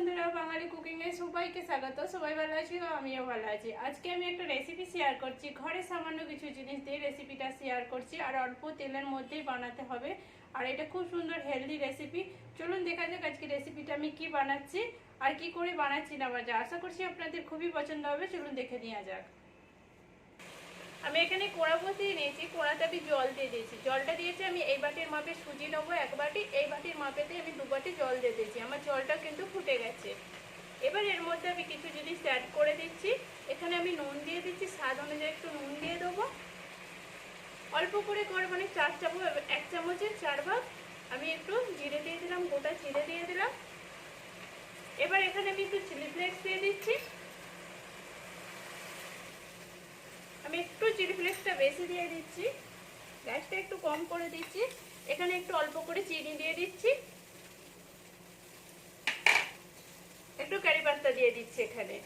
বন্ধুরা, বাঙালি কুকিংয়ে সবাইকে স্বাগত। সবাই ভালো আছি? আমিও ভালো আছি। আজকে আমি একটা রেসিপি শেয়ার করছি। ঘরে সামান্য কিছু জিনিস দিয়ে রেসিপিটা শেয়ার করছি। আর অল্প তেলের মধ্যেই বানাতে হবে। আর এটা খুব সুন্দর হেলদি রেসিপি চলুন দেখা যাক আজকে রেসিপিটা আমি কি বানাচ্ছি। আর কি করে বানাচ্ছি না বাজা আশা করছি আপনাদের খুবই পছন্দ হবে। চলুন দেখে নেওয়া যাক। আমি এখানে কোড়া বসিয়ে নিয়েছি কোড়াতে আমি জল দিয়ে দিয়েছি। জলটা দিয়েছি আমি এই বাটির মাপে সুজি নেব এক বাটি, এই বাটির মাপেতে আমি দু বাটি জল দিয়ে দিয়েছি। আমার জলটা কিন্তু ফুটে গেছে। এবার এর মধ্যে আমি কিছু জিনিস অ্যাড করে দিচ্ছি। এখানে আমি নুন দিয়ে দিচ্ছি, স্বাদ অনুযায়ী একটু নুন দিয়ে দেবো। অল্প করে করে মানে চার চামচ, এক চামচের চার ভাগ আমি একটু জিরে দিয়ে দিলাম, গোটা জিরে দিয়ে দিলাম। এবার এখানে আমি একটু চিলি ফ্লেক্স দিয়ে দিচ্ছি। আমি একটু চিলি ফ্লেক্সটা বেশি দিয়ে দিচ্ছি। গ্যাসটা একটু কম করে দিচ্ছি। এখানে একটু অল্প করে চিনি দিয়ে দিচ্ছি। একটু কারি পাত্তা দিয়ে দিচ্ছি এখানে।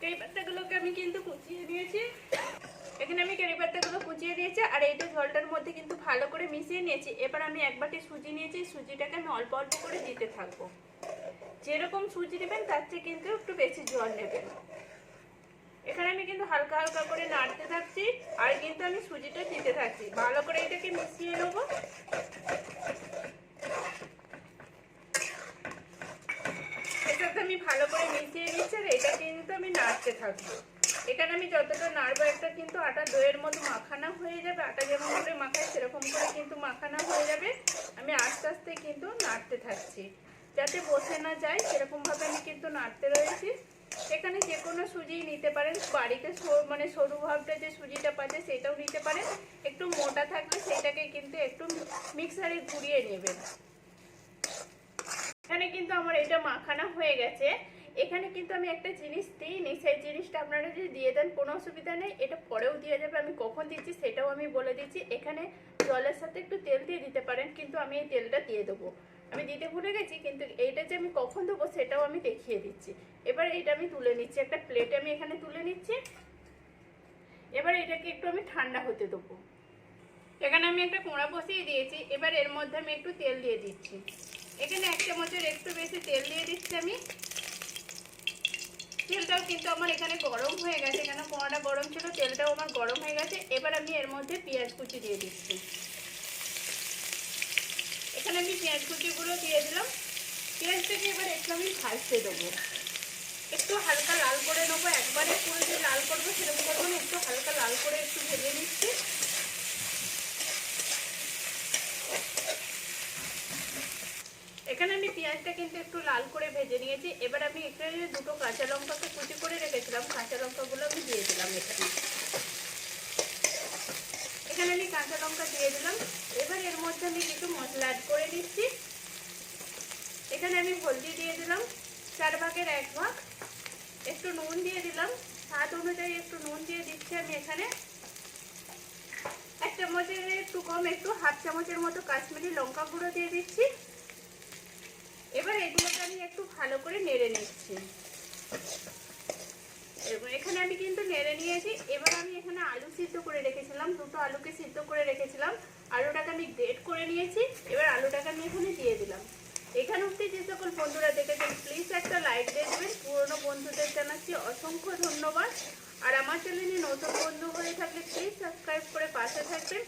কারি পাত্তাগুলোকে আমি কিন্তু কুচিয়ে দিয়েছি এখানে আমি কারি পাত্তাগুলো কুচিয়ে দিয়েছি আর এইটা জলটার মধ্যে কিন্তু ভালো করে মিশিয়ে নিয়েছি। এবার আমি এক বাটি সুজি নিয়েছি। সুজিটাকে আমি অল্প অল্প করে দিতে থাকব। যেরকম সুজি নেবেন, তার চেয়ে কিন্তু একটু বেশি জল নেবেন। এখানে আমি কিন্তু হালকা হালকা করে নাড়তে থাকছি, আর কিন্তু আমি সুজিটা দিতে থাকছি। ভালো করে এটাকে মিশিয়ে নেব। এটাকে আমি ভালো করে মিশিয়ে নিচ্ছি, আর এটা কিন্তু আমি নাড়তে থাকব। এখানে আমি যতটা নাড়বো, একটা কিন্তু আটা দইয়ের মতো মাখানা হয়ে যাবে। আটা যেমন করে মাখায় সেরকম করে কিন্তু মাখানা হয়ে যাবে। আমি আস্তে আস্তে কিন্তু নাড়তে থাকছি। যাতে বসে না যায়, সেরকমভাবে আমি কিন্তু নাড়তে রয়েছি। এখানে যে কোনো সুজি নিতে পারেন। বাড়িতে মানে সরু ভাবটা যে সুজিটা পাচ্ছে সেটাও নিতে পারেন। একটু মোটা থাকলে সেটাকে কিন্তু একটু মিক্সারে ঘুরিয়ে নেবেন। এখানে কিন্তু আমার এটা মাখানা হয়ে গেছে। এখানে কিন্তু আমি একটা জিনিস দিইনি। সেই জিনিসটা আপনারা যদি দিয়ে দেন, কোনো অসুবিধা নেই। এটা পরেও দিয়ে যাবে। আমি কখন দিচ্ছি সেটাও আমি বলে দিচ্ছি। এখানে জলের সাথে একটু তেল দিয়ে দিতে পারেন, কিন্তু আমি এই তেলটা দিয়ে দেবো। আমি দিতে ভুলে গেছি, কিন্তু এইটা যে আমি কখন দেবো সেটাও আমি দেখিয়ে দিচ্ছি। এবার এটা আমি তুলে নিচ্ছি, একটা প্লেটে আমি এখানে তুলে নিচ্ছি। এবার এটাকে একটু আমি ঠান্ডা হতে দেবো। এখানে আমি একটা কোঁড়া বসিয়ে দিয়েছি, এবার এর মধ্যে আমি একটু তেল দিয়ে দিচ্ছি। এখানে এক চামচের একটু বেশি তেল দিয়ে দিচ্ছি আমি। তেলটাও কিন্তু আমার এখানে গরম হয়ে গেছে, কেন কোঁড়াটা গরম ছিল, তেলটাও আমার গরম হয়ে গেছে। এবার আমি এর মধ্যে পেঁয়াজ কুচি দিয়ে দিচ্ছি। এখানে আমি পেঁয়াজ কুচিগুলো দিয়ে দিলাম। পেঁয়াজটাকে এবার একটু আমি ভাজতে দেবো। একটু হালকা লাল করে নেব, একবারে পুরো যে লাল করব সেরকম করব না, একটু হালকা লাল করে একটু ভেজে নিচ্ছি। এখানে আমি পেঁয়াজটা কিন্তু একটু লাল করে ভেজে নিয়েছি। এবার আমি এখানে দুটো কাঁচা লঙ্কাকে কুচি করে রেখেছিলাম। কাঁচা লঙ্কাগুলো আমি দিয়ে দিলাম এখানে। আমি কাঁচা লঙ্কা দিয়ে দিলাম। এবার এর মধ্যে আমি কিছু মশলা অ্যাড করে দিচ্ছি। এখানে আমি হলদি দিয়ে দিলাম, চার ভাগের এক ভাগ। একটু নুন দিয়ে দিলাম, স্বাদ অনুযায়ী একটু নুন দিয়ে দিচ্ছি আমি এখানে। এক চামচের একটু কম, একটু হাফ চামচের মতো কাশ্মীরি লঙ্কা গুঁড়ো দিয়ে দিচ্ছি। এবার এগুলোকে আমি একটু ভালো করে নেড়ে নিচ্ছি। এখানে আমি কিন্তু নেড়ে নিয়েছি। এবার আমি এখানে আলু সিদ্ধ করে রেখেছিলাম, দুটো আলুকে সিদ্ধ করে রেখেছিলাম। আলুটাকে আমি গ্রেট করে নিয়েছি, এবার আলুটাকে আমি এখানে দিয়ে দিলাম। এখানে অব্দি যে সকল বন্ধুরা দেখেছেন প্লিজ একটা লাইক দিয়ে দেবেন। পুরনো বন্ধুদের জানাচ্ছি অসংখ্য ধন্যবাদ। আর আমার চ্যানেলে নতুন বন্ধু হয়ে থাকলে প্লিজ সাবস্ক্রাইব করে পাশে থাকবেন।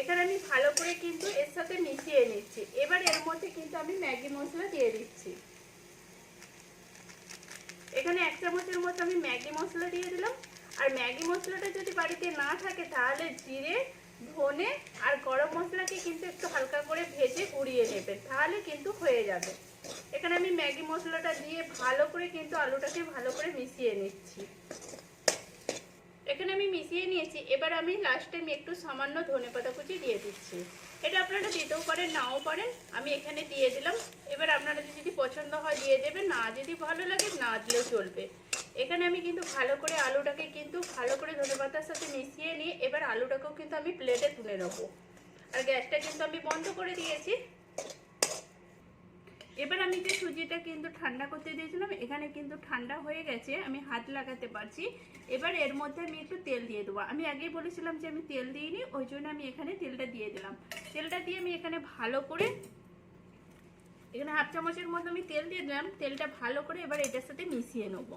এখানে আমি ভালো করে কিন্তু এর সাথে মিশিয়ে নিচ্ছি। এবার এর মধ্যে কিন্তু আমি ম্যাগি মশলা দিয়ে দিচ্ছি। এখানে এক চামচের মতো আমি ম্যাগি মশলা দিয়ে দিলাম। আর ম্যাগি মশলাটা যদি বাড়িতে না থাকে, তাহলে জিরে, ধনে আর গরম মশলাকে কিন্তু একটু হালকা করে ভেজে গুঁড়িয়ে নেবে। তাহলে কিন্তু হয়ে যাবে। এখানে আমি ম্যাগি মশলাটা দিয়ে ভালো করে কিন্তু আলুটাকে ভালো করে মিশিয়ে নিচ্ছি। এখানে আমি মিশিয়ে নিয়েছি। এবার আমি লাস্টে আমি একটু সামান্য ধনে পাতা কুচি দিয়ে দিচ্ছি। এটা আপনারা দিতেও পারেন, নাও পারেন। আমি এখানে দিয়ে দিলাম। এবার আপনারা যদি পছন্দ হয় দিয়ে দেবেন, না যদি ভালো লাগে, না দিলেও চলবে। এখানে আমি কিন্তু ভালো করে আলুটাকে কিন্তু ভালো করে ধনে পাতার সাথে মিশিয়ে নিয়ে এবার আলুটাকেও কিন্তু আমি প্লেটে তুলে নেব। আর গ্যাসটা কিন্তু আমি বন্ধ করে দিয়েছি। এবার আমি যে সুজিটা কিন্তু ঠান্ডা করতে দিয়েছিলাম, এখানে কিন্তু ঠান্ডা হয়ে গেছে, আমি হাত লাগাতে পারছি। এবার এর মধ্যে আমি একটু তেল দিয়ে দেবো। আমি আগেই বলেছিলাম যে আমি তেল দিইনি, ওই জন্য আমি এখানে তেলটা দিয়ে দিলাম। তেলটা দিয়ে আমি এখানে ভালো করে, এখানে হাফ চামচের মতো আমি তেল দিয়ে দিলাম, তেলটা ভালো করে এবার এটার সাথে মিশিয়ে নেব।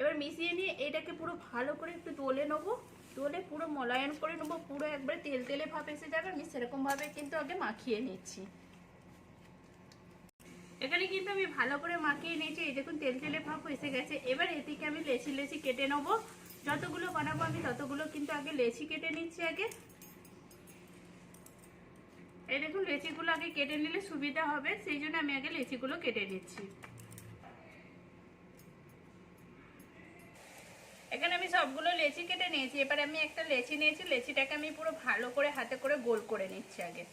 এবার মিশিয়ে নিয়ে এটাকে পুরো ভালো করে একটু দোলে নেব, দোলে পুরো মলায়ন করে নেব, পুরো একবার তেল তেলে ভাব এসে যাবে, আমি সেরকমভাবে কিন্তু আগে মাখিয়ে নিচ্ছি। এখানে কিন্তু আমি ভালো করে মাখিয়ে নিয়েছি। এই দেখুন, তেল তেলে ভাব এসে গেছে। এবার এদিকে আমি লেচি লেচি কেটে নেব। যতগুলো বানাবো আমি ততগুলো কিন্তু আগে লেচি কেটে নিচ্ছি আগে। এই দেখুন, লেচিগুলো আগে কেটে নিলে সুবিধা হবে। সেই জন্য আমি আগে লেচিগুলো কেটে নিচ্ছি। এখানে আমি সবগুলো লেচি কেটে নিয়েছি। এবার আমি একটা লেচি নিয়েছি। লেচিটাকে আমি পুরো ভালো করে হাতে করে গোল করে নিচ্ছি আগে।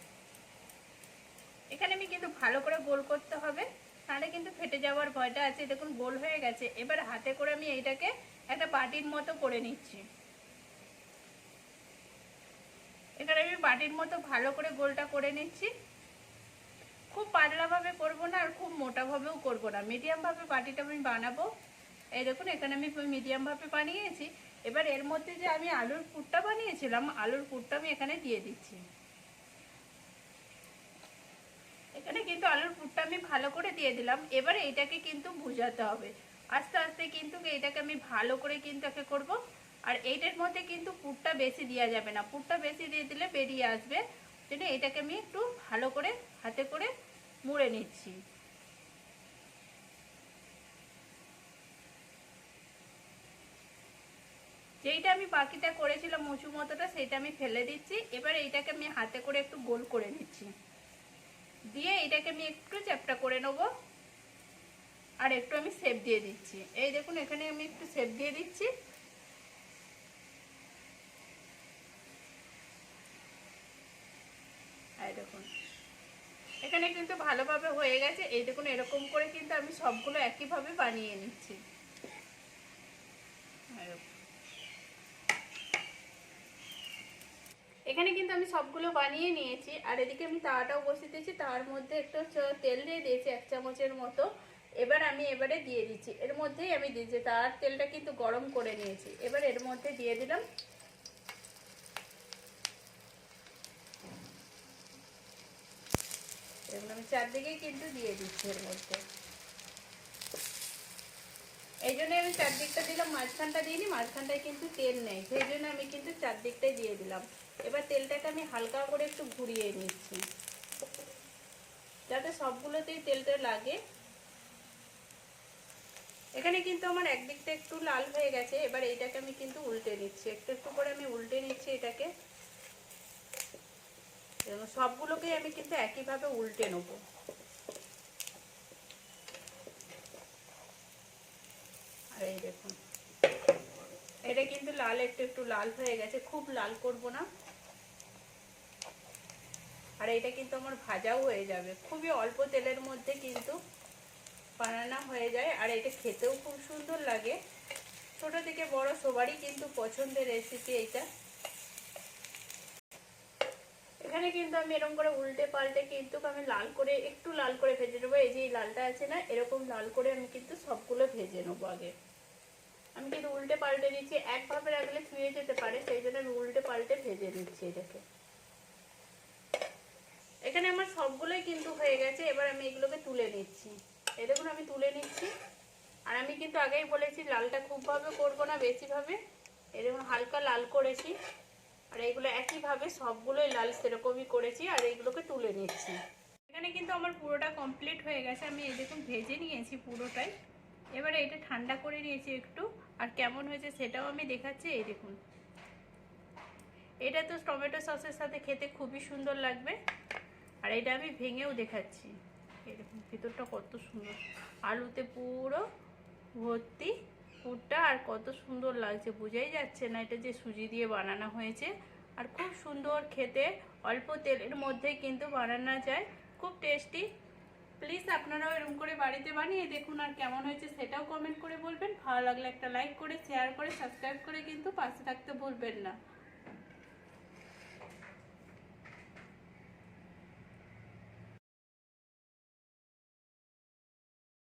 এখানে আমি কিন্তু ভালো করে গোল করতে হবে। তাহলে কিন্তু ফেটে যাওয়ার ভয়টা আছে। দেখুন, গোল হয়ে গেছে। এবার হাতে করে আমি এইটাকে একটা বাটির মতো করে নিচ্ছি। এখানে আমি বাটির মতো ভালো করে গোলটা করে নিচ্ছি। খুব পাতলাভাবে করব না, আর খুব মোটাভাবেও করব না। মিডিয়ামভাবে বাটিটা আমি বানাবো। এই দেখুন, এখানে আমি মিডিয়ামভাবে বানিয়েছি। এবার এর মধ্যে যে আমি আলুর পুরটা বানিয়েছিলাম, আলুর পুরটা আমি এখানে দিয়ে দিচ্ছি। এখানে কিন্তু আলুর পুরটা আমি ভালো করে দিয়ে দিলাম। এবার এইটাকে কিন্তু ভুজাতে হবে। আস্তে আস্তে কিন্তু এইটাকে আমি ভালো করে কিন্তু একে করব। আর এইটার মধ্যে কিন্তু পুরটা বেশি দেওয়া যাবে না। পুরটা বেশি দিয়ে দিলে বেরিয়ে আসবে। জন্য এটাকে আমি একটু ভালো করে হাতে করে মুড়ে নিচ্ছি। যেইটা আমি বাকিটা করেছিলাম উঁচু মতোটা সেটা আমি ফেলে দিচ্ছি। এবার এইটাকে আমি হাতে করে একটু গোল করে নিচ্ছি। দিয়ে এটাকে আমি একটু চ্যাপটা করে নেব। আর একটু আমি সেপ দিয়ে দিচ্ছি। এই দেখুন, এখানে আমি একটু সেপ দিয়ে দিচ্ছি। দেখুন, এখানে কিন্তু ভালোভাবে হয়ে গেছে। এই দেখুন, এরকম করে কিন্তু আমি সবগুলো একইভাবে বানিয়ে নিচ্ছি। এখানে কিন্তু আমি সবগুলো বানিয়ে নিয়েছি, আর এদিকে আমি তাওয়াটাও বসিয়ে দিয়েছি, তার মধ্যে একটু তেল দিয়ে দিয়েছি এক চামচের মতো। এবার আমি এবারে দিয়ে দিচ্ছি। এর মধ্যেই আমি দিয়েছি, তার তেলটা কিন্তু গরম করে নিয়েছি। এবার এর মধ্যে দিয়ে দিলাম আমি চারদিকেই কিন্তু দিয়ে দিচ্ছি এর মধ্যে। এই জন্য আমি চারদিকটা দিলাম, মাঝখানটা দিইনি, মাঝখানটায় কিন্তু তেল নেই, সেই জন্য আমি কিন্তু চারদিকটাই দিয়ে দিলাম। এবার তেলটাকে আমি হালকা করে একটু ঘুরিয়ে নিচ্ছি। যাতে সবগুলোতেই তেলটা লাগে। এখানে কিন্তু আমার একদিকটা একটু লাল হয়ে গেছে, এবার এইটাকে আমি কিন্তু উল্টে নিচ্ছি। একটু একটু করে আমি উল্টে নিচ্ছি এটাকে। সবগুলোকে আমি কিন্তু একইভাবে উল্টে নেব। আর এই দেখুন, এটা কিন্তু লাল, একটু একটু লাল হয়ে গেছে। খুব লাল করব না। এটা কিন্তু আমার ভাজাও হয়ে যাবে। খুবই অল্প তেলের মধ্যে কিন্তু বানানো হয়ে যায়। আর এটা খেতেও খুব সুন্দর লাগে। ছোট থেকে বড় সবারই কিন্তু পছন্দের রেসিপি এটা। এখানে কিন্তু আমি এরকম করে উল্টে পাল্টে কিন্তু আমি লাল করে, একটু লাল করে ভেজে নেব। এই যে লালটা আছে না, এরকম লাল করে আমি কিন্তু সবগুলো ভেজে নেব আগে। আমি কিন্তু উল্টে পাল্টে দিচ্ছি। একভাবে রাখলে ছুঁয়ে যেতে পারে, সেই জন্য আমি উল্টে পাল্টে ভেজে নিচ্ছি এটাকে। এখানে আমার সবগুলোই কিন্তু হয়ে গেছে, এবার আমি এগুলোকে তুলে নিচ্ছি। এই দেখুন, আমি তুলে নিচ্ছি। আর আমি কিন্তু আগেই বলেছি, লালটা খুবভাবে করব না, বেশিভাবে। এই দেখুন, হালকা লাল করেছি। আর এইগুলো একইভাবে সবগুলোই লাল সেরকমই করেছি, আর এইগুলোকে তুলে নিচ্ছি। এখানে কিন্তু আমার পুরোটা কমপ্লিট হয়ে গেছে। আমি এই দেখুন, ভেজে নিয়েছি পুরোটাই। এবারে এটা ঠান্ডা করে নিয়েছি একটু। আর কেমন হয়েছে সেটাও আমি দেখাচ্ছি। এই দেখুন। এটা তো টমেটো সসের সাথে খেতে খুবই সুন্দর লাগবে। আর এটা আমি ভেঙেও দেখাচ্ছি। এরকম ভিতরটা কত সুন্দর। আলুতে পুরো ভর্তি পুরটা আর কত সুন্দর লাগছে, বোঝাই যাচ্ছে না এটা যে সুজি দিয়ে বানানো হয়েছে। আর খুব সুন্দর খেতে, অল্প তেলের মধ্যে কিন্তু বানানো যায়। খুব টেস্টি প্লিজ আপনারাও এরকম করে বাড়িতে বানিয়ে দেখুন আর কেমন হয়েছে সেটাও কমেন্ট করে বলবেন। ভালো লাগলে একটা লাইক করে শেয়ার করে সাবস্ক্রাইব করে কিন্তু পাশে থাকতে ভুলবেন না।